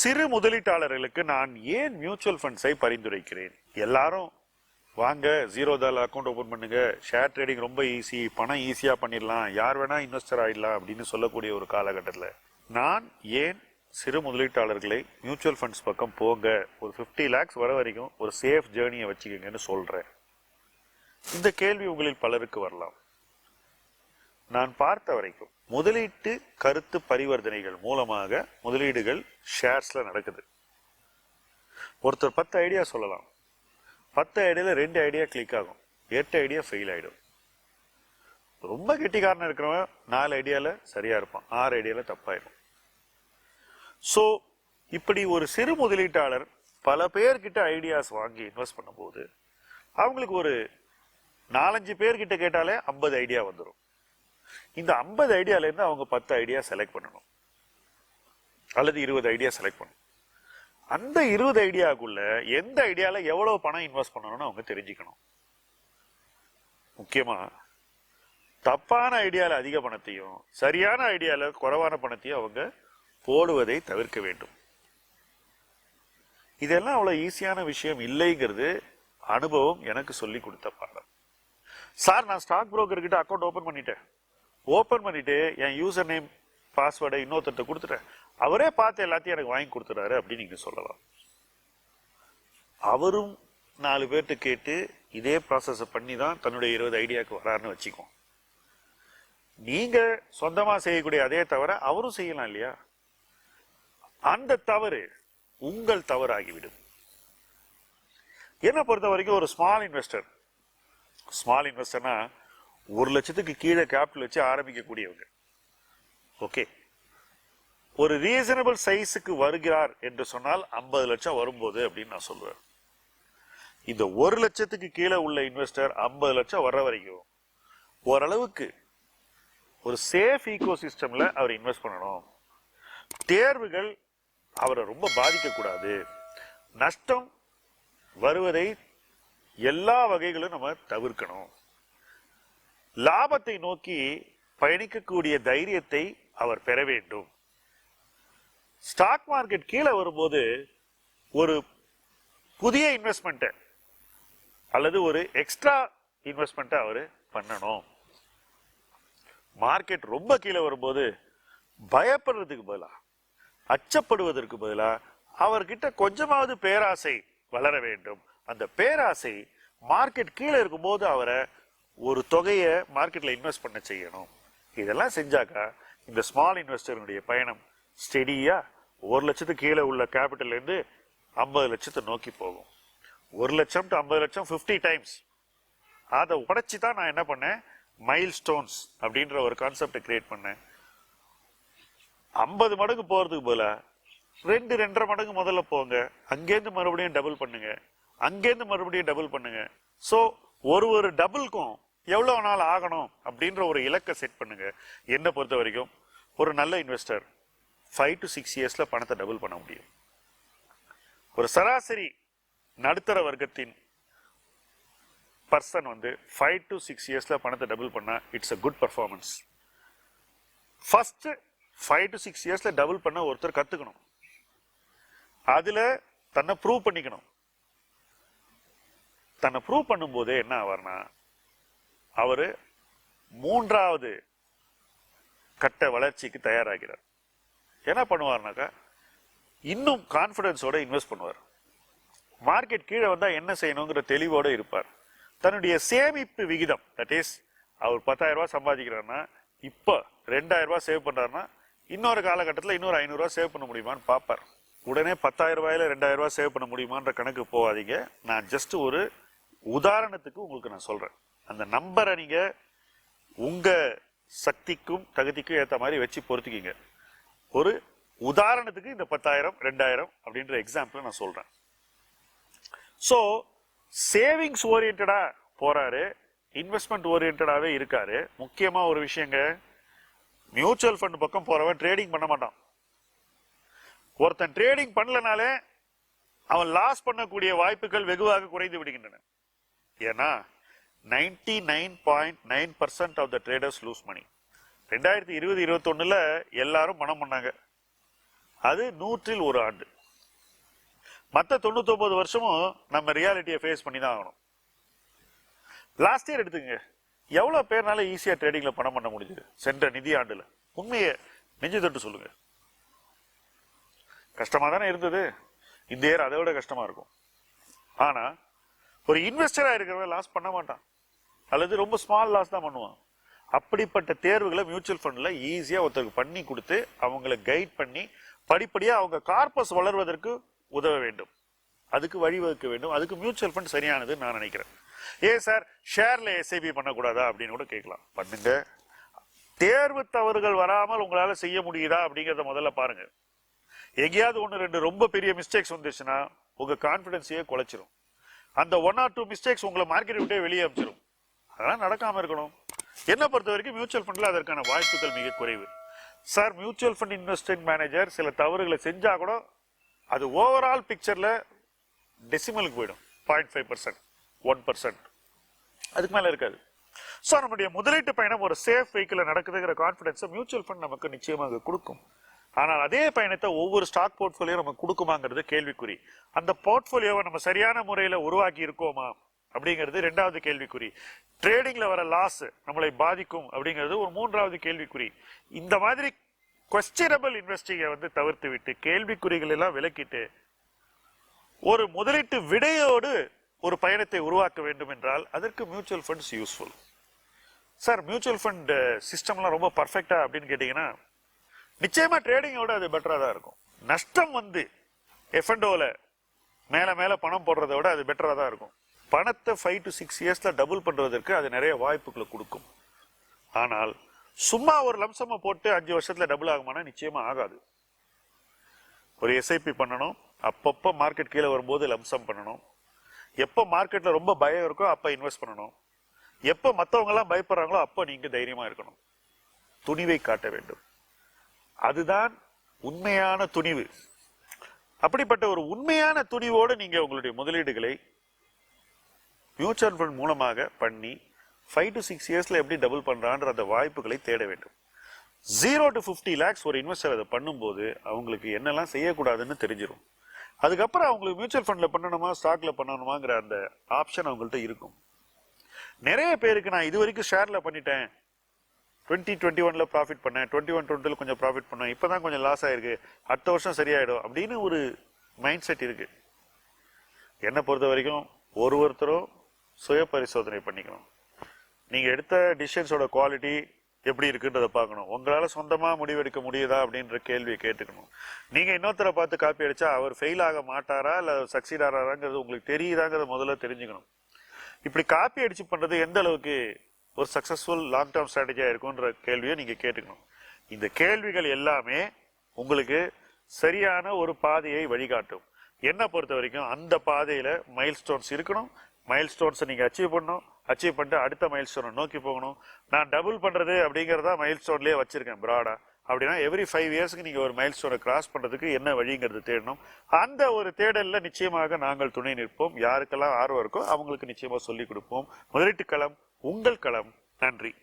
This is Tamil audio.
சிறு முதலீட்டாளர்களுக்கு நான் ஏன் மியூச்சுவல் ஃபண்ட்ஸை பரிந்துரைக்கிறேன்? எல்லாரும் வாங்க ஜீரோ தால் அக்கௌண்ட் ஓபன் பண்ணுங்க. ஷேர் ட்ரேடிங் ரொம்ப ஈஸி பணம் ஈஸியாக பண்ணிடலாம். யார் வேணா இன்வெஸ்டர் ஆகிடலாம் அப்படின்னு சொல்லக்கூடிய ஒரு காலகட்டத்தில். நான் ஏன் சிறு முதலீட்டாளர்களை மியூச்சுவல் ஃபண்ட்ஸ் பக்கம் போங்க ஒரு 50 லேக்ஸ் வர வரைக்கும் ஒரு சேஃப் ஜேர்னியை வச்சுக்கோங்கன்னு சொல்கிறேன் இந்த கேள்வி உங்களில் பலருக்கு வரலாம். நான் பார்த்த வரைக்கும் முதலீட்டு கருத்து பரிவர்த்தனைகள் மூலமாக முதலீடுகள் ஷேர்ஸ்ல நடக்குது. ஒருத்தர் பத்து ஐடியா சொல்லலாம். பத்து ஐடியால ரெண்டு ஐடியா கிளிக் ஆகும். எட்டு ஐடியா ஃபெயில் ஆயிடும். ரொம்ப கெட்டிக்காரன் இருக்கிறவன் நாலு ஐடியால சரியா இருப்பான். ஆறு ஐடியால தப்பாயிடும். ஸோ இப்படி ஒரு சிறு முதலீட்டாளர் பல பேர்கிட்ட ஐடியாஸ் வாங்கி இன்வெஸ்ட் பண்ணும்போது அவங்களுக்கு ஒரு நாலஞ்சு பேர்கிட்ட கேட்டாலே ஐம்பது ஐடியா வந்துடும் இந்த ஐம்பது ஐடியால இருந்து அவங்க பத்து ஐடியா செலக்ட் பண்ணணும். அல்லது இருபது ஐடியா செலக்ட் பண்ணணும். அந்த இருபது ஐடியாக்குள்ள எந்த ஐடியால எவ்வளவு பணம் இன்வெஸ்ட் பண்ணணும்னு அவங்க தெரிஞ்சுக்கணும். முக்கியமா தப்பான ஐடியால அதிக பணத்தையும் சரியான ஐடியால குறைவான பணத்தையும் அவங்க போடுவதை தவிர்க்க வேண்டும். இதெல்லாம் அவ்வளவு ஈஸியான விஷயம் இல்லைங்கிறது அனுபவம் எனக்கு சொல்லி கொடுத்த பாடம். சார் நான் ஸ்டாக் புரோக்கர் கிட்ட அக்கௌண்ட் ஓபன் பண்ணிட்டேன். ஓப்பன் பண்ணிட்டு என் யூசர் நேம் பாஸ்வேர்டை இன்னொருத்தர்கிட்ட கொடுத்துட்டேன். அவரே பார்த்து எல்லாத்தையும் எனக்கு வாங்கி கொடுத்துறாரு அப்படின்னு நீங்க சொல்லலாம். அவரும் நாலு பேர்கிட்ட கேட்டு இதே ப்ராசஸை பண்ணி தான் தன்னுடைய இருபது ஐடியாவுக்கு வராருன்னு வச்சுக்கோம் நீங்க சொந்தமா செய்யக்கூடிய அதே தவிர அவரும் செய்யலாம் இல்லையா? அந்த தவறு உங்கள் தவறாகிவிடும். என்ன பொறுத்த வரைக்கும் ஒரு ஸ்மால் இன்வெஸ்டர் ஸ்மால் இன்வெஸ்டர்னா ஒரு லட்சத்துக்கு கீழே கேபிட்டல் வச்சு ஆரம்பிக்கக்கூடியவங்க. ஓகே ஒரு ரீசனபிள் சைஸுக்கு வருகிறார் என்று சொன்னால் ஐம்பது லட்சம் வரும்போது அப்படின்னு நான் சொல்லுவேன். இந்த ஒரு லட்சத்துக்கு கீழே உள்ள இன்வெஸ்டர் ஐம்பது லட்சம் வர்ற வரைக்கும் ஓரளவுக்கு ஒரு சேஃப் ஈகோ சிஸ்டம்ல அவர் இன்வெஸ்ட் பண்ணணும். தேர்வுகள் அவரை ரொம்ப பாதிக்கக்கூடாது. நஷ்டம் வருவதை எல்லா வகைகளும் நம்ம தவிர்க்கணும். லாபத்தை நோக்கி பயணிக்கக்கூடிய தைரியத்தை அவர் பெற வேண்டும். ஸ்டாக் மார்க்கெட் கீழே வரும்போது ஒரு புதிய இன்வெஸ்ட்மெண்ட்டை அல்லது ஒரு எக்ஸ்ட்ரா இன்வெஸ்ட்மெண்ட்டை அவர் பண்ணணும். மார்க்கெட் ரொம்ப கீழே வரும்போது பயப்படுறதுக்கு பதிலாக அச்சப்படுவதற்கு பதிலாக அவர்கிட்ட கொஞ்சமாவது பேராசை வளர வேண்டும். அந்த பேராசை மார்க்கெட் கீழே இருக்கும்போது அவரை ஒரு தொகையை மார்க்கெட்ல இன்வெஸ்ட் பண்ண செய்யணும். இதெல்லாம் செஞ்சாக்கா இந்த ஸ்மால் இன்வெஸ்டருடைய பயணம் ஸ்டெடியா ஒரு லட்சத்துக்கு கீழே உள்ள கேபிட்டல்ல இருந்து ஐம்பது லட்சத்தை நோக்கி போகும். ஒரு லட்சம் டு ஐம்பது லட்சம் 50 டைம்ஸ் அதை உடைச்சி தான் நான் என்ன பண்ணேன்? மைல் ஸ்டோன்ஸ் அப்படின்ற ஒரு கான்செப்டை கிரியேட் பண்ணேன். ஐம்பது மடங்கு போறதுக்கு போல ரெண்டு ரெண்டரை மடங்கு முதல்ல போங்க. அங்கேருந்து மறுபடியும் டபுள் பண்ணுங்க. அங்கேருந்து மறுபடியும் டபுள் பண்ணுங்க. ஸோ ஒரு ஒரு டபுளுக்கும் எவ்வளவு நாள் ஆகணும் அப்படின்ற ஒரு இலக்கை செட் பண்ணுங்க. என்னை பொறுத்த வரைக்கும் ஒரு நல்ல இன்வெஸ்டர் ஃபைவ் டு சிக்ஸ் இயர்ஸில் பணத்தை டபுள் பண்ண முடியும். ஒரு சராசரி நடுத்தர வர்க்கத்தின் பர்சன் வந்து ஃபைவ் டு சிக்ஸ் இயர்ஸில் பணத்தை டபுள் பண்ணால் it's a good performance first five to six இயர்ஸில் டபுள் பண்ண ஒருத்தர் கற்றுக்கணும் அதில் தன்னை ப்ரூவ் பண்ணிக்கணும். தன்னை ப்ரூவ் பண்ணும்போது என்ன ஆவார்னா அவர் மூன்றாவது கட்ட வளர்ச்சிக்கு தயாராகிறார். என்ன பண்ணுவார்னாக்கா இன்னும் கான்ஃபிடென்ஸோடு இன்வெஸ்ட் பண்ணுவார். மார்க்கெட் கீழே வந்தால் என்ன செய்யணுங்கிற தெளிவோடு இருப்பார். தன்னுடைய சேமிப்பு விகிதம் தட் இஸ் அவர் பத்தாயிரம் சம்பாதிக்கிறாருன்னா இப்போ ரெண்டாயிரம் சேவ் பண்ணுறாருன்னா இன்னொரு காலகட்டத்தில் இன்னொரு ஐநூறுரூவா சேவ் பண்ண முடியுமான்னு பார்ப்பார். உடனே பத்தாயிரம் ரூபாயில ரெண்டாயிரம் ரூபாய் சேவ் பண்ண முடியுமான்ற கணக்கு போகாதீங்க. நான் ஜஸ்ட் ஒரு உதாரணத்துக்கு உங்களுக்கு நான் சொல்கிறேன் அந்த நம்பரை நீங்கள் உங்கள் சக்திக்கும் தகுதிக்கும் ஏற்ற மாதிரி வச்சு பொறுத்துக்கிங்க ஒரு உதாரணத்துக்கு இந்த பத்தாயிரம் ரெண்டாயிரம் அப்படின்ற எக்ஸாம்பிள் நான் சொல்கிறேன் ஸோ சேவிங்ஸ் ஓரியன்டாக போகிறாரு இன்வெஸ்ட்மெண்ட் ஓரியன்டாகவே இருக்காரு. முக்கியமாக ஒரு விஷயங்க மியூச்சுவல் ஃபண்ட் பக்கம் போகிறவன் ட்ரேடிங் பண்ண மாட்டான். ஒருத்தன் ட்ரேடிங் பண்ணலனாலே அவன் லாஸ் பண்ணக்கூடிய வாய்ப்புகள் வெகுவாக குறைந்து விடுகின்றன. ஏன்னா ninety nine point nine percent of the traders lose money ரெண்டாயிரத்தி இருபது இருபத்தொன்னுல எல்லாரும் பணம் பண்ணாங்க. அது நூற்றில் ஒரு ஆண்டு. மற்ற தொண்ணூத்தொன்பது வருஷமும் நம்ம ரியாலிட்டியை ஃபேஸ் பண்ணி தான் ஆகணும். லாஸ்ட் இயர் எடுத்துங்க எவ்வளோ பேர்னால ஈஸியாக ட்ரேடிங்கில் பணம் பண்ண முடிஞ்சது? சென்ற நிதி ஆண்டில். உண்மையை நெஞ்சு தொட்டு சொல்லுங்க. கஷ்டமாக தானே இருந்தது? இந்த இயர் அதை விட கஷ்டமாக இருக்கும். ஆனால் ஒரு இன்வெஸ்டராக இருக்கிறவன் லாஸ் பண்ண மாட்டான். அல்லது ரொம்ப ஸ்மால் லாஸ் தான் பண்ணுவான். அப்படிப்பட்ட தேர்வுகளை மியூச்சுவல் ஃபண்டில் ஈஸியாக ஒருத்தருக்கு பண்ணி கொடுத்து அவங்களை கைட் பண்ணி படிப்படியாக அவங்க கார்பஸ் வளர்வதற்கு உதவ வேண்டும். அதுக்கு வழிவகுக்க வேண்டும். அதுக்கு மியூச்சுவல் ஃபண்ட் சரியானதுன்னு நான் நினைக்கிறேன். ஏன் சார் ஷேரில் எஸ்ஐபி பண்ணக்கூடாதா அப்படின்னு கூட கேட்கலாம். பண்ணுங்க. தேர்வு தவறுகள் வராமல் உங்களால் செய்ய முடியுதா அப்படிங்கிறத முதல்ல பாருங்க. எங்கேயாவது ஒன்று ரெண்டு ரொம்ப பெரிய மிஸ்டேக்ஸ் வந்துச்சுன்னா உங்கள் கான்ஃபிடென்ஸையே குலைச்சிரும். அந்த ஒன் ஆர் டூ மிஸ்டேக்ஸ் உங்களை மார்க்கெட் விட்டே வெளியே அமைச்சிடும் அதெல்லாம் நடக்காமல் இருக்கணும். என்ன பொறுத்த வரைக்கும் மியூச்சுவல் ஃபண்டில் அதற்கான வாய்ப்புகள் மிக குறைவு. Sir mutual fund investment manager சில தவறுகளை செஞ்சால் கூட அது ஓவரால் பிக்சரில் டெசிமலுக்கு போயிடும். Point five percent one percent அதுக்கு மேலே இருக்காது. ஸோ நம்முடைய முதலீட்டு பயணம் ஒரு சேஃப் வெஹிக்கிளில் நடக்குதுங்கிற கான்ஃபிடன்ஸை மியூச்சுவல் ஃபண்ட் நமக்கு நிச்சயமாக கொடுக்கும். ஆனால் அதே பயணத்தை ஒவ்வொரு ஸ்டாக் போர்ட்ஃபோலியோ நம்ம கொடுக்குமாங்கிறது கேள்விக்குறி. அந்த போர்ட்ஃபோலியோவை நம்ம சரியான முறையில் உருவாக்கி இருக்கோமா? அப்படிங்கிறது ரெண்டாவது கேள்விக்குறி. ட்ரேடிங்கில் வர லாஸ் நம்மளை பாதிக்கும் அப்படிங்கிறது ஒரு மூன்றாவது கேள்விக்குறி. இந்த மாதிரி கொஸ்டினபிள் இன்வெஸ்டிங்கை வந்து தவிர்த்து விட்டு கேள்விக்குறிகள் எல்லாம் விலக்கிட்டு ஒரு முதலீட்டு விடையோடு ஒரு பயணத்தை உருவாக்க வேண்டும் என்றால் அதற்கு mutual funds useful sir mutual fund சிஸ்டம்லாம் ரொம்ப பர்ஃபெக்டா அப்படின்னு கேட்டிங்கன்னா நிச்சயமா ட்ரேடிங்கோட அது பெட்டரா தான் இருக்கும். நஷ்டம் வந்து எஃப்என்டோல மேல மேல பணம் போடுறதை விட அது பெட்டரா தான் இருக்கும். பணத்தை ஃபைவ் டு சிக்ஸ் இயர்ஸ்ல டபுள் பண்றதற்கு அது நிறைய வாய்ப்புகளை கொடுக்கும். ஆனால் சும்மா ஒரு லம்சமா போட்டு அஞ்சு வருஷத்துல டபுள் ஆகுமானா நிச்சயமா ஆகாது. ஒரு எஸ்ஐபி பண்ணணும் அப்பப்போ மார்க்கெட் கீழே வரும்போது லம்சம் பண்ணணும். எப்போ மார்க்கெட்ல ரொம்ப பயம் இருக்கோ அப்ப இன்வெஸ்ட் பண்ணணும். எப்போ மற்றவங்கெல்லாம் பயப்படுறாங்களோ அப்போ நீங்க தைரியமா இருக்கணும். துணிவை காட்ட வேண்டும். அதுதான் உண்மையான துணிவு. அப்படிப்பட்ட ஒரு உண்மையான துணிவோடு நீங்க உங்களுடைய முதலீடுகளை மியூச்சுவல் ஃபண்ட் மூலமாக பண்ணி ஃபைவ் டு சிக்ஸ் இயர்ஸ்ல எப்படி டபுள் பண்றான்ற அந்த வாய்ப்புகளை தேட வேண்டும். ஜீரோ டு ஃபிஃப்டி லேக்ஸ் ஒரு இன்வெஸ்டர் அதை பண்ணும்போது அவங்களுக்கு என்னெல்லாம் செய்யக்கூடாதுன்னு தெரிஞ்சிடும் அதுக்கப்புறம் அவங்களுக்கு மியூச்சுவல் ஃபண்ட்ல பண்ணணுமா ஸ்டாக்ல பண்ணணுமாங்கிற அந்த ஆப்ஷன் அவங்கள்ட்ட இருக்கும். நிறைய பேருக்கு நான் இது வரைக்கும் ஷேர்ல பண்ணிட்டேன். டுவெண்ட்டி டுவெண்ட்டி ஒன்ல ப்ராஃபிட் பண்ணேன். டுவெண்ட்டி ஒன் டுவெண்ட்டில கொஞ்சம் ப்ராஃபிட் பண்ணேன் இப்பதான் கொஞ்சம் லாஸ் ஆயிருக்கு. அடுத்த வருஷம் சரியாயிடும் அப்படின்னு ஒரு மைண்ட் செட் இருக்கு. என்னை பொறுத்த வரைக்கும் ஒரு ஒருத்தரும் சுய பரிசோதனை பண்ணிக்கணும். நீங்கள் எடுத்த டிசிஷன்ஸோட குவாலிட்டி எப்படி இருக்குன்றதை பார்க்கணும். உங்களால் சொந்தமாக முடிவெடுக்க முடியுதா அப்படின்ற கேள்வியை கேட்டுக்கணும். நீங்கள் இன்னொருத்தரை பார்த்து காப்பி அடித்தா அவர் ஃபெயில் ஆக மாட்டாரா இல்லை சக்சீட் ஆகிறாராங்கிறது உங்களுக்கு தெரியுதாங்கிறத முதல்ல தெரிஞ்சுக்கணும். இப்படி காப்பி அடித்து பண்ணுறது எந்த அளவுக்கு ஒரு சக்ஸஸ்ஃபுல் லாங் டேர்ம் ஸ்ட்ராட்டஜியாக இருக்குன்ற கேள்வியை நீங்கள் கேட்டுக்கணும். இந்த கேள்விகள் எல்லாமே உங்களுக்கு சரியான ஒரு பாதையை வழிகாட்டும். என்னை பொறுத்த வரைக்கும் அந்த பாதையில் மைல் ஸ்டோன்ஸ் இருக்கணும். மைல் ஸ்டோன்ஸை நீங்கள் அச்சீவ் பண்ணணும். அச்சீவ் பண்ணிட்டு அடுத்த மைல் ஸ்டோனை நோக்கி போகணும். நான் டபுள் பண்ணுறது அப்படிங்கிறதா மைல் ஸ்டோன்லேயே வச்சிருக்கேன் ப்ராடாக அப்படின்னா எவ்ரி ஃபைவ் இயர்ஸ்க்கு நீங்கள் ஒரு மைல் ஸ்டோனை கிராஸ் பண்ணுறதுக்கு என்ன வழிங்கிறது தேடணும். அந்த ஒரு தேடலில் நிச்சயமாக நாங்கள் துணை நிற்போம். யாருக்கெல்லாம் ஆர்வம் இருக்கோ அவங்களுக்கு நிச்சயமாக சொல்லிக் கொடுப்போம். முதலீட்டு களம் உங்கள் களம். நன்றி.